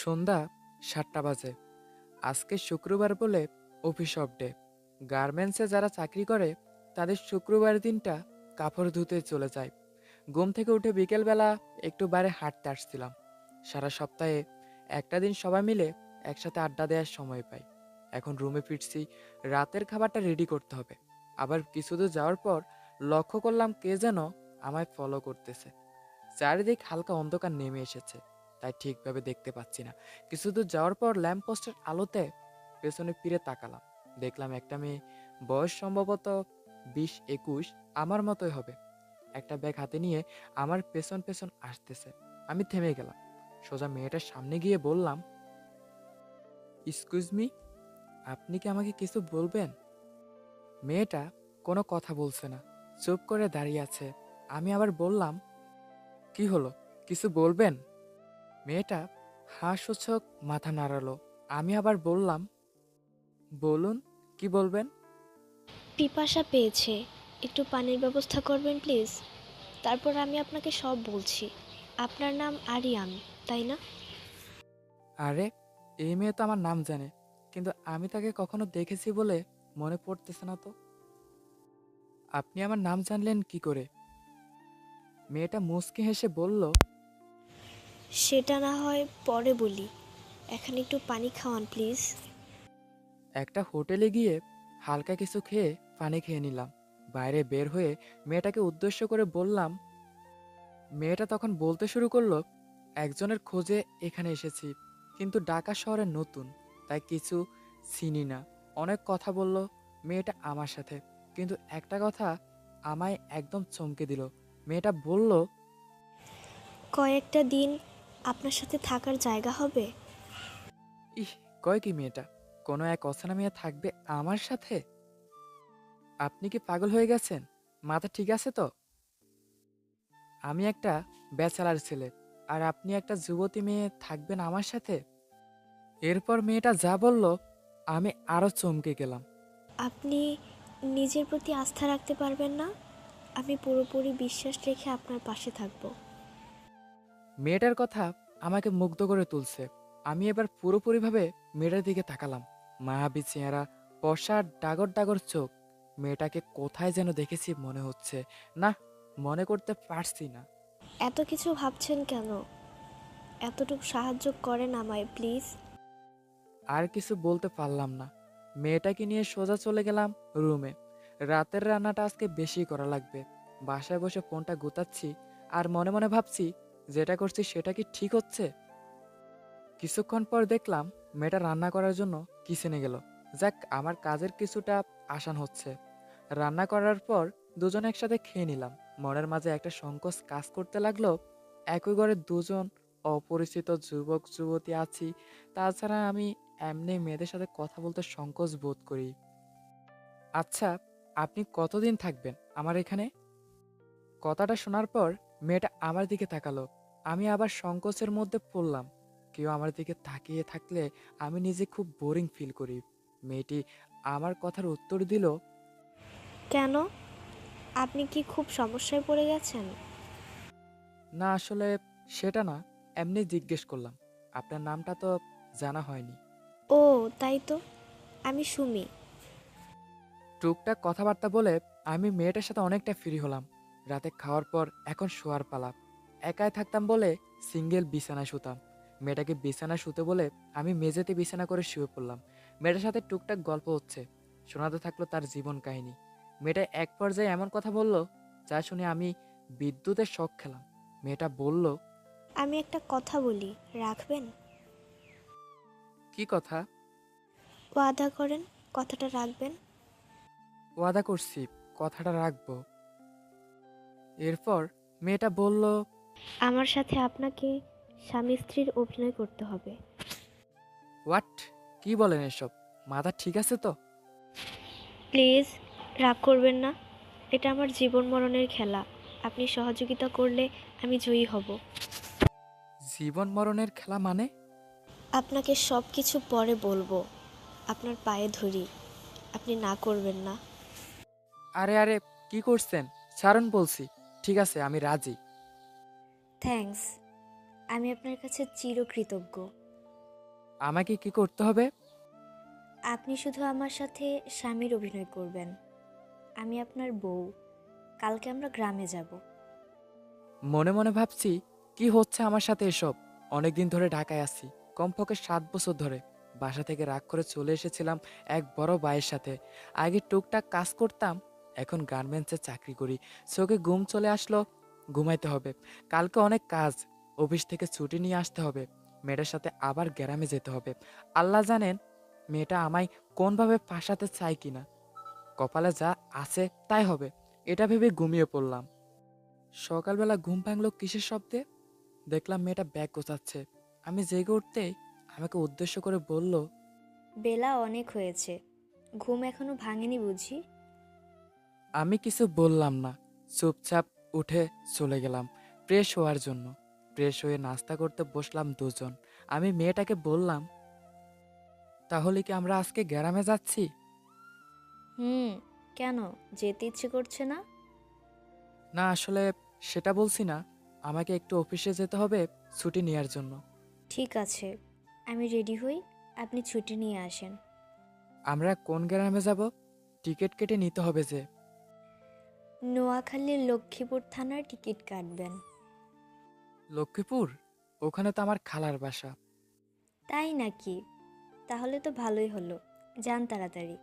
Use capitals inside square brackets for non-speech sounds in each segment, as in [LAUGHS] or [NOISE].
সন্ধ্যা সাতটা বাজে। আজকে শুক্রবার বলে অফিস অফ ডে গার্মেন্টসে যারা চাকরি করে, তাদের শুক্রবার দিনটা কাপড় ধুতে চলে যায়। ঘুম থেকে উঠে বিকেলবেলা একটু বাইরে হাঁটতে আসছিলাম। সারা সপ্তাহে একটা দিন সবাই মিলে একসাথে আড্ডা দেওয়ার সময় পাই। এখন রুমে ফিরছি, রাতের খাবারটা রেডি করতে হবে। আবার কিছু দূর যাওয়ার পর লক্ষ্য করলাম কে যেন আমায় ফলো করতেছে। চারিদিক হালকা অন্ধকার নেমে এসেছে। তাই ঠিকভাবে দেখতে পাচ্ছি না। কিছু দূর যাওয়ার পর ল্যাম্প পোস্টের আলোতে পেছনে ফিরে তাকালাম। দেখলাম একটা মেয়ে, বয়স সম্ভবত বিশ একুশ, আমার মতোই হবে। একটা ব্যাগ হাতে নিয়ে আমার পেছন পেছন আসতেছে। আমি থেমে গেলাম। সোজা মেয়েটার সামনে গিয়ে বললাম এক্সকিউজ মি আপনি কি আমাকে কিছু বলবেন? মেয়েটা কোনো কথা বলছে না, চুপ করে দাঁড়িয়ে আছে। আমি আবার বললাম, কি হলো? কিছু বলবেন? মেয়েটা হাসূচক মাথা নাড়ালো। আমি আবার বললাম বলুন কি বলবেন? পিপাসা পেয়েছে। একটু পানির ব্যবস্থা করবেন প্লিজ। তারপর আমি আপনাকে সব বলছি। আপনার নাম আরিয়ান তাই না? আরে এই মেয়ে তো আমার নাম জানে কিন্তু আমি তাকে কখনো দেখেছি বলে মনে পড়তেছে না তো। আপনি আমার নাম জানলেন কি করে? মেয়েটা মুচকি হেসে বলল সেটা না হয় পরে বলি। এখন একটু পানি খাওয়ান প্লিজ। একটা হোটেলে গিয়ে হালকা কিছু খেয়ে পানি খেয়ে নিলাম। বাইরে বের হয়ে মেয়েটাকে উদ্দেশ্য করে বললাম মেয়েটা তখন বলতে শুরু করল একজনের খোঁজে এখানে এসেছি কিন্তু ঢাকা শহরে নতুন তাই কিছু চিনি না। অনেক কথা বলল মেয়েটা আমার সাথে কিন্তু একটা কথা আমায় একদম চমকে দিল। মেয়েটা বলল কয়েকটা দিন আপনার সাথে থাকার জায়গা হবে? ইহ কয় কি মেয়েটা? কোনো এক অচেনা মেয়ে থাকবে আমার সাথে? আপনি কি পাগল হয়ে গেছেন? মাথা ঠিক আছে তো? আমি একটা ব্যাচেলার ছেলে আর আপনি একটা যুবতী মেয়ে থাকবেন আমার সাথে? এরপর মেয়েটা যা বলল আমি আরও চমকে গেলাম। আপনি নিজের প্রতি আস্থা রাখতে পারবেন না? আমি পুরোপুরি বিশ্বাস রেখে আপনার পাশে থাকব। মেয়েটার কথা আমাকে মুগ্ধ করে তুলছে। আমি এবার পুরোপুরিভাবে মেয়েটার দিকে তাকালাম। মায়াবী চেহারা পশার ডাগর ডাগর চোখ। মেয়েটাকে কোথায় যেন দেখেছি মনে হচ্ছে। না মনে করতে পারছি না। এত কিছু ভাবছেন কেন? এতটুকু সাহায্য করেন আমায় প্লিজ। আর কিছু বলতে পারলাম না। মেয়েটাকে নিয়ে সোজা চলে গেলাম রুমে। রাতের রান্নাটা আজকে বেশি করা লাগবে। বাসায় বসে ফোনটা গুতাচ্ছি আর মনে মনে ভাবছি যেটা করছি সেটা কি ঠিক হচ্ছে? কিছুক্ষণ পর দেখলাম মেয়েটা রান্না করার জন্য কিচেনে গেল। যাক, আমার কাজের কিছুটা আসান হচ্ছে। রান্না করার পর দুজন একসাথে খেয়ে নিলাম। মনের মাঝে একটা সংকোচ কাজ করতে লাগল। একই ঘরে দুজন অপরিচিত যুবক, যুবতী আছি। তাছাড়া আমি এমনি মেয়েদের সাথে কথা বলতে সংকোচ বোধ করি। আচ্ছা আপনি কতদিন থাকবেন আমার এখানে? কথাটা শোনার পর মেয়েটা আমার দিকে তাকালো। আমি আবার সংকোচের মধ্যে পড়লাম। কেউ আমার দিকে তাকিয়ে থাকলে আমি নিজে খুব বোরিং ফিল করি। মেয়েটি আমার কথার উত্তর দিল কেন? আপনি কি খুব সমস্যায় পড়ে গেছেন? না আসলে সেটা না এমনি জিজ্ঞেস করলাম। আপনার নামটা তো জানা হয়নি। ও তাই তো? আমি সুমি। টুকটাক কথাবার্তা বলে আমি মেয়েটার সাথে অনেকটা ফ্রি হলাম। রাতে খাওয়ার পর এখন শোয়ার পালা। একাই থাকতাম বলে সিঙ্গেল বিছানায় শুতাম। মেয়েটাকে বিছানায় শুতে বলে আমি মেঝেতে বিছানা করে শুয়ে পড়লাম। মেয়েটার সাথে টুকটাক গল্প হচ্ছে। শোনাতে থাকল তার জীবন কাহিনী। মেয়েটা এক পর্যায়ে এমন কথা বলল যা শুনে আমি বিদ্যুতের শখ খেলাম। মেয়েটা বলল আমি একটা কথা বলি রাখবেন? কি কথা? ওয়াদা করেন কথাটা রাখবেন? ওয়াদা করছি কথাটা রাখব। এরপর মেয়েটা বলল আমার সাথে আপনাকে স্বামী স্ত্রীর অভিনয় করতে হবে। হোয়াট কি বলেন এসব? মাথা ঠিক আছে তো? প্লিজ রাগ করবেন না। এটা আমার জীবন মরণের খেলা। আপনি সহযোগিতা করলে আমি জয়ী হব। জীবন মরণের খেলা মানে? আপনাকে সব কিছু পরে বলব। আপনার পায়ে ধরি। আপনি না করবেন না। আরে আরে কি করছেন? ছাড়ুন বলছি। ঠিক আছে আমি রাজি। থ্যাঙ্কস আমি আপনার কাছে চিরকৃতজ্ঞ। আমাকে কি করতে হবে? আপনি শুধু আমার সাথে স্বামীর অভিনয় করবেন। আমি আপনার বউ। কালকে আমরা গ্রামে যাব। মনে মনে ভাবছি কি হচ্ছে আমার সাথে এসব? অনেকদিন ধরে ঢাকায় আছি। কমপক্ষে সাত বছর ধরে। বাসা থেকে রাগ করে চলে এসেছিলাম এক বড় ভাইয়ের সাথে। আগে টুকটাক কাজ করতাম এখন গার্মেন্টসে চাকরি করি। চোখে ঘুম চলে আসলো, ঘুমাইতে হবে। কালকে অনেক কাজ, অফিস থেকে ছুটি নিয়ে আসতে হবে। মেয়েটার সাথে আবার গ্রামে যেতে হবে। আল্লাহ জানেন, মেয়েটা আমায় কোনভাবে ফাঁসাতে চায় কিনা। কপালে যা আছে তাই হবে। এটা ভেবে ঘুমিয়ে পড়লাম। সকালবেলা ঘুম ভাঙলো কিসের শব্দে? দেখলাম মেয়েটা ব্যাগ গোছাচ্ছে। আমি জেগে উঠতেই আমাকে উদ্দেশ্য করে বলল, বেলা অনেক হয়েছে। ঘুম এখনও ভাঙেনি বুঝি? আমি কিছু বললাম না চুপচাপ উঠে চলে গেলাম ফ্রেশ হওয়ার জন্য। ফ্রেশ হয়ে নাস্তা করতে বসলাম দুজন। আমি মেয়েটাকে বললাম তাহলে কি আমরা আজকে গ্রামে যাচ্ছি? হুম কেন? যেতে ইচ্ছে করছে না? না আসলে সেটা বলছি না। আমাকে একটু অফিসে যেতে হবে ছুটি নেওয়ার জন্য। ঠিক আছে আমি রেডি হই আপনি ছুটি নিয়ে আসেন। আমরা কোন গ্রামে যাব? টিকিট কেটে নিতে হবে যে। নোয়াখালীর লক্ষ্মীপুর থানার টিকিট কাটবেন। লক্ষ্মীপুর? ওখানে তো আমার খালার বাসা। তাই নাকি? তাহলে তো ভালোই হলো। যান তাড়াতাড়ি।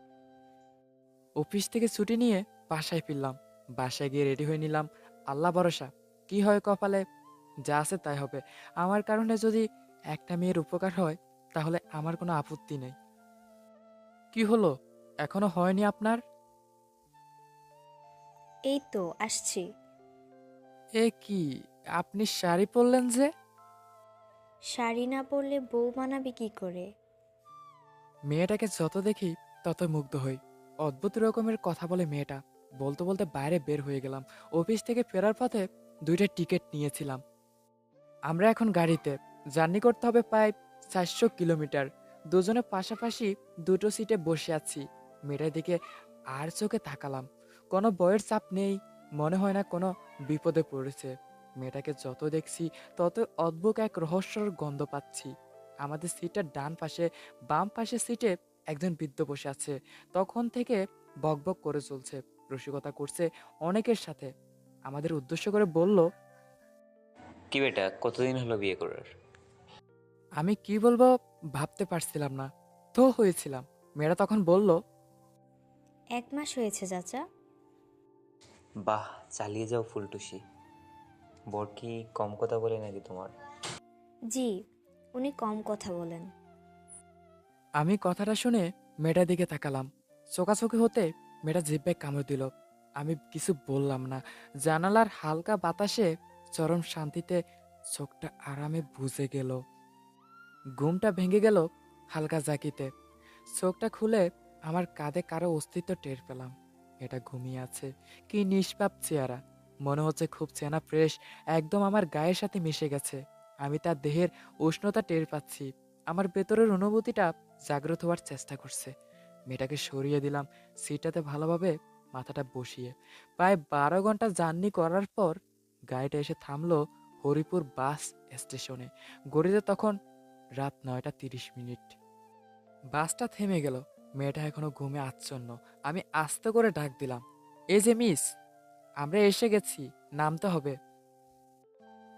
অফিস থেকে ছুটি নিয়ে বাসায় ফিরলাম। বাসায় গিয়ে রেডি হয়ে নিলাম। আল্লাহ ভরসা। কি হয় কপালে? যা আছে তাই হবে। আমার কারণে যদি একটা মেয়ের উপকার হয় তাহলে আমার কোনো আপত্তি নেই। কি হলো? এখনও হয়নি আপনার? এই তো আসছি। এ কি আপনি শাড়ি পরলেন যে? শাড়ি না পরলে বউ মানাবে কি করে? মেয়েটাকে যত দেখি তত মুগ্ধ হই। অদ্ভুত রকমের কথা বলে মেয়েটা। বলতে বলতে বাইরে বের হয়ে গেলাম। অফিস থেকে ফেরার পথে দুইটা টিকিট নিয়েছিলাম। আমরা এখন গাড়িতে। জার্নি করতে হবে প্রায় চারশো কিলোমিটার। দুজনে পাশাপাশি দুটো সিটে বসে আছি। মেয়েটার দিকে আর চোখে তাকালাম। কোনো বয়ের চাপ নেই মনে হয় না কোনো বিপদে পড়েছে। মেয়েটাকে যত দেখছি তত অদ্ভুত এক রহস্যর গন্ধ পাচ্ছি। আমাদের সিটের ডান পাশে বাম পাশে সিটে একজন বৃদ্ধ বসে আছে। তখন থেকে বকবক করে চলছে রসিকতা করছে অনেকের সাথে। আমাদের উদ্দেশ্য করে বলল কি বেটা কতদিন হলো বিয়ে করার? আমি কি বলব ভাবতে পারছিলাম না তো হয়েছিলাম। মেয়েরা তখন বলল এক মাস হয়েছে চাচা। বাহ চালিয়ে যাও ফুলটুসি। বর কি কম কথা বলে নাকি তোমার? জি উনি কম কথা বলেন। আমি কথাটা শুনে মেয়েটার দিকে তাকালাম। চোখাচোখি হতে মেয়েটা জিব্বে কামড় দিল। আমি কিছু বললাম না। জানালার হালকা বাতাসে চরম শান্তিতে চোখটা আরামে বুঝে গেল। ঘুমটা ভেঙে গেল হালকা জাকিতে চোখটা খুলে আমার কাঁধে কারও অস্তিত্ব টের পেলাম। এটা ঘুমিয়ে আছে। কি নিষ্পাপ চেহারা। মনে হচ্ছে খুব চেনা ফ্রেশ, একদম আমার গায়ের সাথে মিশে গেছে। আমি তার দেহের উষ্ণতা টের পাচ্ছি। আমার ভেতরের অনুভূতিটা জাগ্রত হওয়ার চেষ্টা করছে। মেয়েটাকে সরিয়ে দিলাম সিটটাতে ভালোভাবে, মাথাটা বসিয়ে। প্রায় বারো ঘণ্টা জার্নি করার পর গাড়িটা এসে থামলো হরিপুর বাস স্টেশনে। গড়িতে তখন রাত নয়টা তিরিশ মিনিট। বাসটা থেমে গেল। মেয়েটা এখনও ঘুমে আচ্ছন্ন। আমি আস্তে করে ডাক দিলাম এই যে মিস আমরা এসে গেছি নামতে হবে।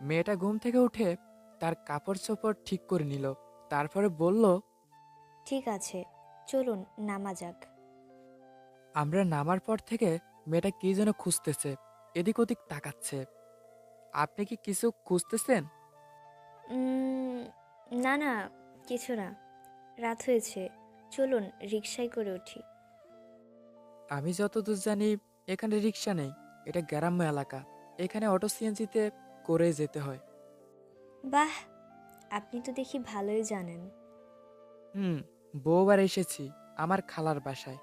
মেয়েটা ঘুম থেকে উঠে তার কাপড় চোপড় ঠিক করে নিল তারপরে বলল ঠিক আছে চলুন নামা যাক। আমরা নামার পর থেকে মেয়েটা কি যেন খুঁজতেছে এদিক ওদিক তাকাচ্ছে। আপনি কি কিছু খুঁজতেছেন? না না কিছু না। রাত হয়েছে চলুন রিক্সায় করে উঠি। আমি যতদূর জানি এখানে রিক্সা নেই। এটা গ্রাম্য এলাকা। এখানে অটো সিএনজিতে করে যেতে হয়। বাহ! আপনি তো দেখি ভালোই জানেন। হুম বউবার এসেছি আমার খালার বাসায়।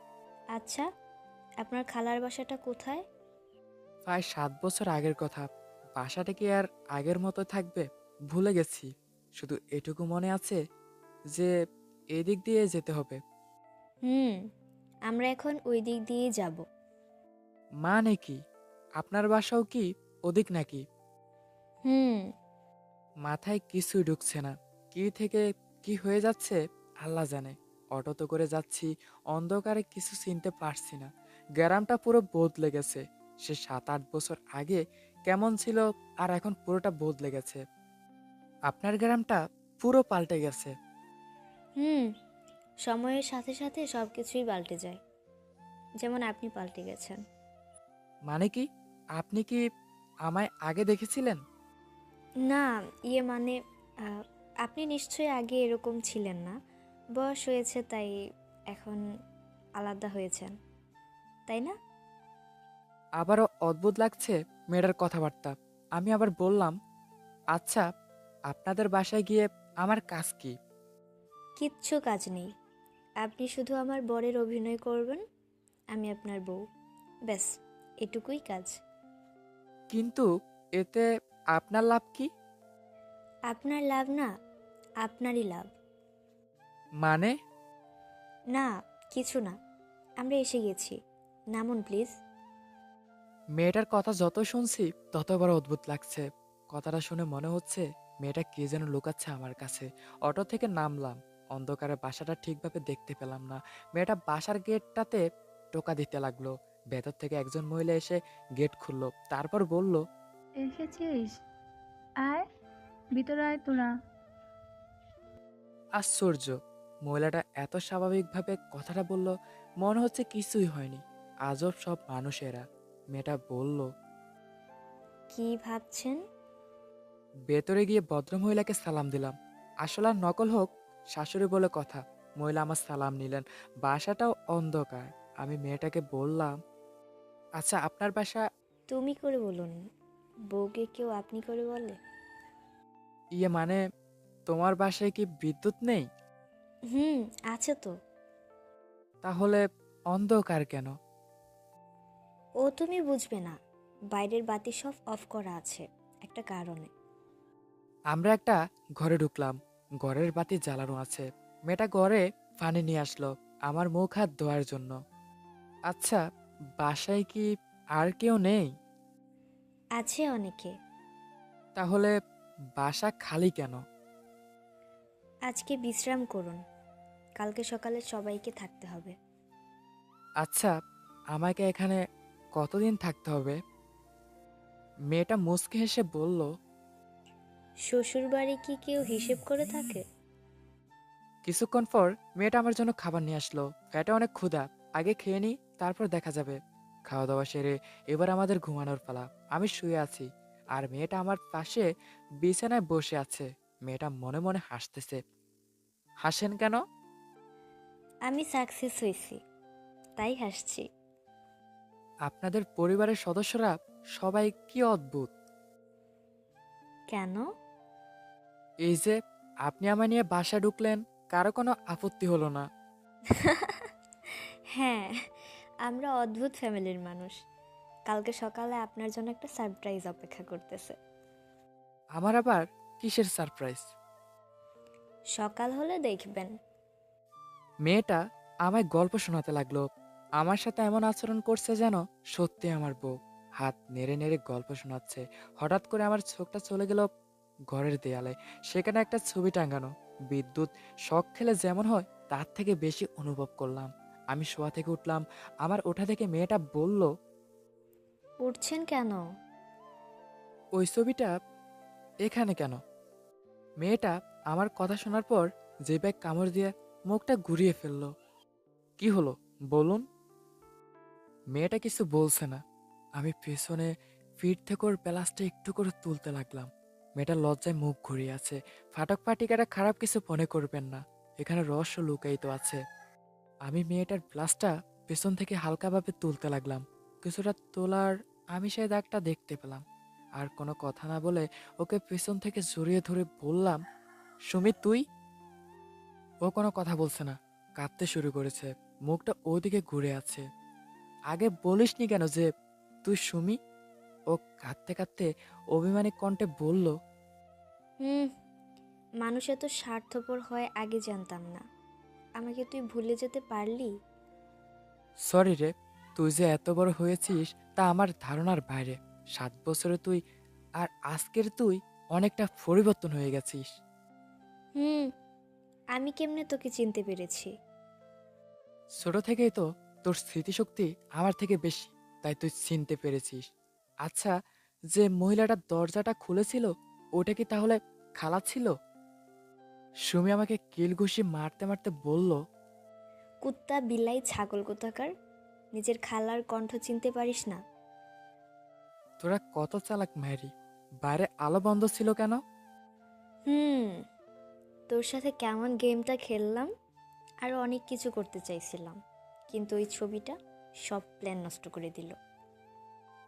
আচ্ছা আপনার খালার বাসাটা কোথায়? প্রায় সাত বছর আগের কথা। বাসাটা কি আর আগের মতো থাকবে? ভুলে গেছি। শুধু এটুকু মনে আছে যে এদিক দিয়ে যেতে হবে। হুম আমরা এখন ওই দিক দিয়েই যাব। মানে কি? আপনার বাসাও কি ওদিক নাকি? হুম। মাথায় কিছুই ঢুকছে না। কি থেকে কি হয়ে যাচ্ছে আল্লাহ জানে। অটোতে করে যাচ্ছি অন্ধকারে কিছু চিনতে পারছি না। গ্রামটা পুরো বদলে গেছে। সে সাত আট বছর আগে কেমন ছিল আর এখন পুরোটা বদলে গেছে। আপনার গ্রামটা পুরো পাল্টে গেছে। হুম সময়ের সাথে সাথে সব কিছুই পাল্টে যায়। যেমন আপনি পাল্টে গেছেন। মানে কি? আপনি কি আমায় আগে দেখেছিলেন? না ইয়ে মানে আহ, আপনি নিশ্চয়ই আগে এরকম ছিলেন না। বয়স হয়েছে তাই এখন আলাদা হয়েছেন। তাই না? আবারও অদ্ভুত লাগছে মেয়েটার কথাবার্তা। আমি আবার বললাম আচ্ছা আপনাদের বাসায় গিয়ে আমার কাজ কি? কিচ্ছু কাজ নেই। আপনি শুধু আমার বরের অভিনয় করবেন আমি আপনার বউ। ব্যাস এটুকুই কাজ। কিন্তু এতে আপনার লাভ কি? আপনার লাভ না আপনারই লাভ। মানে? না কিছু না। আমরা এসে গেছি। নামুন প্লিজ। মেয়েটার কথা যত শুনছি তত বড় অদ্ভুত লাগছে। কথাটা শুনে মনে হচ্ছে মেয়েটা কে যেন লুকাচ্ছে আমার কাছে। অটো থেকে নামলাম। অন্ধকারে বাসাটা ঠিকভাবে দেখতে পেলাম না। মেয়েটা বাসার গেটটাতে টোকা দিতে লাগল। ভেতর থেকে একজন মহিলা এসে গেট খুললো তারপর বলল এসেছিস? আয় ভিতরে আয় তোরা। আশ্চর্য! মহিলাটা এত স্বাভাবিকভাবে কথাটা বলল মনে হচ্ছে কিছুই হয়নি। আজব সব মানুষেরা। মেয়েটা বলল কি ভাবছেন? ভেতরে গিয়ে ভদ্রমহিলাকে সালাম দিলাম। আসলে আর নকল হোক শাশুড়ি বলে কথা মহিলা আমার সালাম নিলেন। বাসাটাও অন্ধকার। আমি মেয়েটাকে বললাম আচ্ছা আপনার বাসা? তুমি করে বলুন বউকে কেউ আপনি করে বলে? ইয়ে মানে তোমার বাসায় কি বিদ্যুৎ নেই? হুম আছে তো। তাহলে অন্ধকার কেন? ও তুমি বুঝবে না বাইরের বাতি সব অফ করা আছে একটা কারণে। আমরা একটা ঘরে ঢুকলাম। ঘরের বাতি জ্বালানো আছে। মেয়েটা ঘরে পানি নিয়ে আসলো আমার মুখ হাত ধোয়ার জন্য। আচ্ছা বাসায় কি আর কেউ নেই? আছে অনেকে। তাহলে বাসা খালি কেন? আজকে বিশ্রাম করুন। কালকে সকালে সবাইকে থাকতে হবে। আচ্ছা আমাকে এখানে কতদিন থাকতে হবে? মেয়েটা মুচকে হেসে বলল শ্বশুর বাড়ি কি কেউ হিসেব করে থাকে? কিছুক্ষণ পর মেয়েটা আমার জন্য খাবার নিয়ে আসলো। পেটে অনেক ক্ষুধা। আগে খেয়ে নি তারপর দেখা যাবে। খাওয়া দাওয়া সেরে এবার আমাদের ঘুমানোর পালা। আমি শুয়ে আছি। আর মেয়েটা আমার পাশে বিছানায় বসে আছে। মেয়েটা মনে মনে হাসতেছে। হাসেন কেন? আমি সাকসেস হয়েছি। তাই হাসছি। আপনাদের পরিবারের সদস্যরা সবাই কি অদ্ভুত? কেন? এই যে আপনি আমায় নিয়ে বাসা ঢুকলেন কারও কোনো আপত্তি হলো না। [LAUGHS] হ্যাঁ আমরা অদ্ভুত ফ্যামিলির মানুষ। কালকে সকালে আপনার জন্য একটা সারপ্রাইজ অপেক্ষা করতেছে। আমার আবার কিসের সারপ্রাইজ? সকাল হলে দেখবেন। মেয়েটা আমায় গল্প শোনাতে লাগল। আমার সাথে এমন আচরণ করছে যেন সত্যি আমার বউ হাত নেড়ে নেড়ে গল্প শোনাচ্ছে। হঠাৎ করে আমার চোখটা চলে গেল ঘরের দেয়ালে। সেখানে একটা ছবি টাঙানো। বিদ্যুৎ শখ খেলে যেমন হয় তার থেকে বেশি অনুভব করলাম। আমি শোয়া থেকে উঠলাম। আমার ওঠা থেকে মেয়েটা বলল উঠছেন কেন? ওই ছবিটা এখানে কেন? মেয়েটা আমার কথা শোনার পর যে ব্যাগ কামড় দিয়ে মুখটা ঘুরিয়ে ফেলল। কি হলো? বলুন? মেয়েটা কিছু বলছে না। আমি পেছনে ফিট থেকে ওর প্লাসটা একটু করে তুলতে লাগলাম। মেয়েটা লজ্জায় মুখ ঘুরিয়ে আছে। ফাটক ফাটিকাটা খারাপ কিছু মনে করবেন না। এখানে রহস্য লুকায়িত আছে। আমি মেয়েটার প্লাসটা পেছন থেকে হালকাভাবে তুলতে লাগলাম। কিছুটা তোলার আমি সেই দাগটা দেখতে পেলাম। আর কোনো কথা না বলে ওকে পেছন থেকে জড়িয়ে ধরে বললাম, সুমিত, তুই? ও কোনো কথা বলছে না। কাঁদতে শুরু করেছে। মুখটা ওদিকে ঘুরে আছে। আগে বলিসনি কেন যে তুই সুমি? ও কাঁদতে কাঁদতে অভিমানী কণ্ঠে বলল হুম মানুষ এত স্বার্থপর হয় আগে জানতাম না। আমাকে তুই ভুলে যেতে পারলি? সরি রে তুই যে এত বড় হয়েছিস তা আমার ধারণার বাইরে। সাত বছরে তুই আর আজকের তুই অনেকটা পরিবর্তন হয়ে গেছিস। হুম আমি কেমনে তোকে চিনতে পেরেছি? ছোট থেকেই তো তোর স্মৃতিশক্তি আমার থেকে বেশি তাই তুই চিনতে পেরেছিস। আচ্ছা যে মহিলাটা দরজাটা খুলেছিল ওটা কি তাহলে খালা ছিল? সুমি আমাকে কিল ঘুষি মারতে মারতে বলল কুত্তা বিলাই ছাগল কোথাকার? নিজের খালার কণ্ঠ চিনতে পারিস না। তোরা কত চালাক ম্যারি বাইরে আলো বন্ধ ছিল কেন? হুম তোর সাথে কেমন গেমটা খেললাম আর অনেক কিছু করতে চাইছিলাম কিন্তু ওই ছবিটা সব প্ল্যান নষ্ট করে দিল।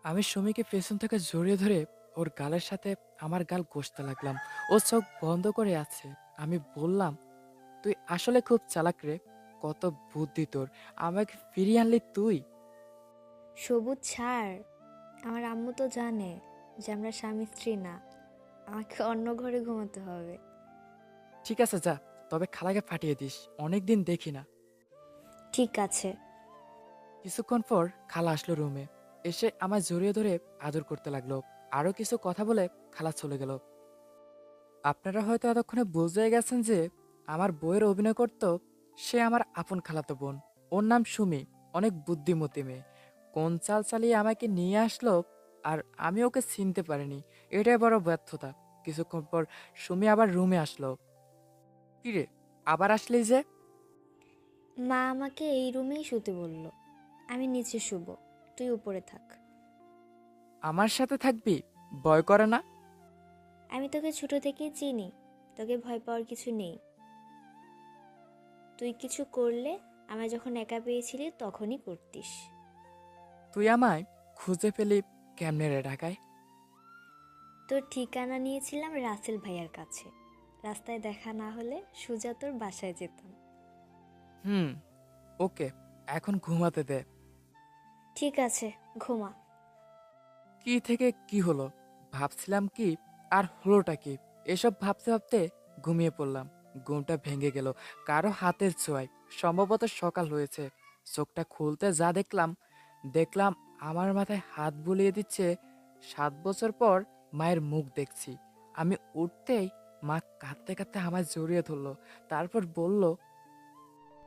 আমি সুমিকে পেছন থেকে জড়িয়ে ধরে ওর গালের সাথে আমার গাল ঘষতে লাগলাম। ও চোখ বন্ধ করে আছে। আমি বললাম তুই আসলে খুব চালাক রে কত বুদ্ধি তোর। আমাকে ফিরিয়ে আনলি তুই। সবুজ ছাড়। আমার আম্মু তো জানে যে আমরা স্বামী স্ত্রী না। আমাকে অন্য ঘরে ঘুমাতে হবে। ঠিক আছে যা। তবে খালাকে ফাটিয়ে দিস। অনেক দিন দেখি না। ঠিক আছে। কিছুক্ষণ পর খালা আসলো রুমে। এসে আমায় জড়িয়ে ধরে আদর করতে লাগল। আরও কিছু কথা বলে খালা চলে গেল। আপনারা হয়তো এতক্ষণে বুঝে গেছেন যে, আমার বইয়ের অভিনয় করত সে আমার আপন খালাতো বোন। ওর নাম সুমি, অনেক বুদ্ধিমতী মেয়ে। কোন চাল চালিয়ে আমাকে নিয়ে আসলো আর আমি ওকে চিনতে পারিনি, এটাই বড় ব্যর্থতা। কিছুক্ষণ পর সুমি আবার রুমে আসলো। কিরে, আবার আসলি যে? মা আমাকে এই রুমেই শুতে বলল। আমি নিচে শুব। তুই উপরে থাক। আমার সাথে থাকবি? ভয় করে না? আমি তোকে ছোট থেকেই চিনি তোকে ভয় পাওয়ার কিছু নেই। তুই কিছু করলে আমায় যখন একা পেয়েছিলি তখনই করতিস। তুই আমায় খুঁজে পেলি কেমনে রে ঢাকায়? তোর ঠিকানা নিয়েছিলাম রাসেল ভাইয়ার কাছে। রাস্তায় দেখা না হলে সুজা তোর বাসায় যেতাম হুম ওকে এখন ঘুমাতে দে। ঠিক আছে ঘুমা। কি থেকে কি হলো? ভাবছিলাম কি আর হলোটা কি? এসব ভাবতে ভাবতে ঘুমিয়ে পড়লাম। ঘুমটা ভেঙে গেল কারও হাতের ছোঁয়ায়। সম্ভবত সকাল হয়েছে। চোখটা খুলতে যা দেখলাম দেখলাম আমার মাথায় হাত বুলিয়ে দিচ্ছে সাত বছর পর মায়ের মুখ দেখছি। আমি উঠতেই মা কাঁদতে কাঁদতে আমায় জড়িয়ে ধরলো তারপর বলল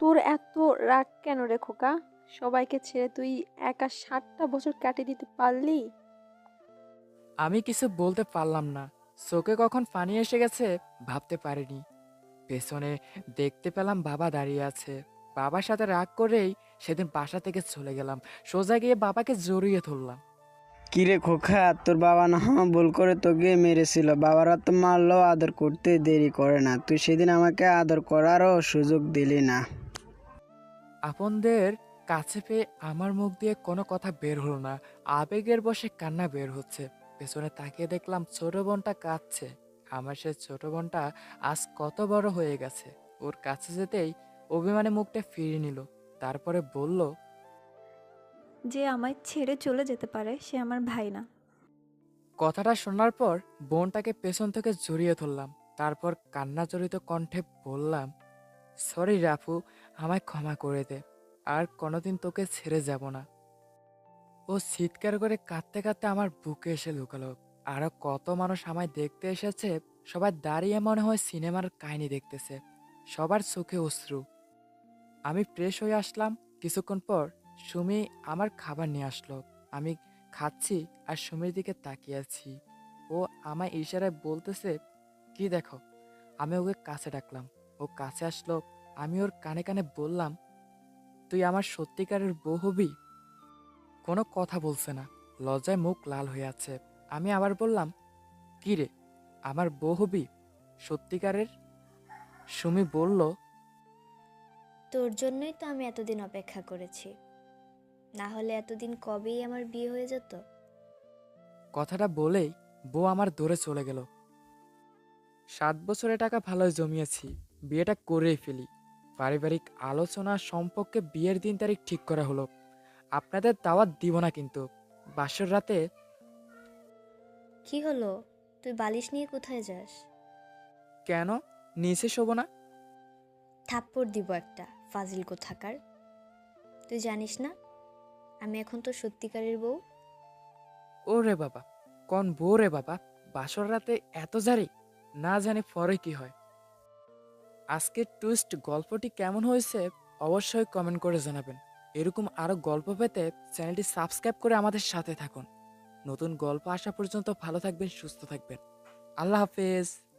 তোর এত রাগ কেন রে খোকা? সবাইকে ছেড়ে তুই একা ষাটটা বছর কাটিয়ে দিতে পারলি? আমি কিছু বলতে পারলাম না। চোখে কখন পানি এসে গেছে ভাবতে পারিনি। পেছনে দেখতে পেলাম বাবা দাঁড়িয়ে আছে। বাবার সাথে রাগ করেই সেদিন বাসা থেকে চলে গেলাম। সোজা গিয়ে বাবাকে জড়িয়ে ধরলাম। কিরে খোখা তোর বাবা না ভুল করে তোকে মেরেছিল। বাবারা তো মারলেও আদর করতে দেরি করে না। তুই সেদিন আমাকে আদর করারও সুযোগ দিলি না। আপনদের কাছে পেয়ে আমার মুখ দিয়ে কোনো কথা বের হলো না। আবেগের বসে কান্না বের হচ্ছে। পেছনে তাকিয়ে দেখলাম ছোট বোনটা কাঁদছে। আমার সে ছোট বোনটা আজ কত বড় হয়ে গেছে। ওর কাছে যেতেই অভিমানে মুখটা ফিরিয়ে নিল। তারপরে বলল যে আমায় ছেড়ে চলে যেতে পারে সে আমার ভাই না। কথাটা শোনার পর বোনটাকে পেছন থেকে জড়িয়ে ধরলাম। তারপর কান্না জড়িত কণ্ঠে বললাম সরি রাফু আমায় ক্ষমা করে দে। আর কোনোদিন তোকে ছেড়ে যাব না। ও চিৎকার করে কাঁদতে কাঁদতে আমার বুকে এসে লুকালো। আরও কত মানুষ আমায় দেখতে এসেছে, সবাই দাঁড়িয়ে মনে হয় সিনেমার কাহিনী দেখতেছে। সবার চোখে অশ্রু। আমি ফ্রেশ হয়ে আসলাম। কিছুক্ষণ পর সুমি আমার খাবার নিয়ে আসলো। আমি খাচ্ছি আর সুমির দিকে তাকিয়ে আছি। ও আমায় ইশারায় বলতেছে, কি দেখো? আমি ওকে কাছে ডাকলাম। ও কাছে আসলো। আমি ওর কানে কানে বললাম তুই আমার সত্যিকারের বউ হবি? কোনো কথা বলছে না। লজ্জায় মুখ লাল হয়ে আছে। আমি আবার বললাম কি রে আমার বউ হবি? সত্যিকারের? সুমি বলল তোর জন্যই তো আমি এতদিন অপেক্ষা করেছি। না হলে এতদিন কবেই আমার বিয়ে হয়ে যেত? কথাটা বলেই বউ আমার দৌড়ে চলে গেল। সাত বছরের টাকা ভালোই জমিয়েছি। বিয়েটা করেই ফেলি। পারিবারিক আলোচনা সম্পর্কে বিয়ের দিন তারিখ ঠিক করা হলো। আপনাদের দাওয়াত দিব না কিন্তু। বাসর রাতে কি হলো? তুই বালিশ নিয়ে কোথায় যাস? কেন? নিচে শোবো না। থাপ্পড় দিব একটা ফাজিল কোথাকার। তুই জানিস না? আমি এখন তো সত্যিকারের বউ। ও রে বাবা কোন বউ রে বাবা? বাসর রাতে এত জারি? না জানি পরে কি হয়। আজকের টুইস্ট গল্পটি কেমন হয়েছে অবশ্যই কমেন্ট করে জানাবেন। এরকম আরও গল্প পেতে চ্যানেলটি সাবস্ক্রাইব করে আমাদের সাথে থাকুন। নতুন গল্প আসা পর্যন্ত ভালো থাকবেন, সুস্থ থাকবেন। আল্লাহ হাফেজ।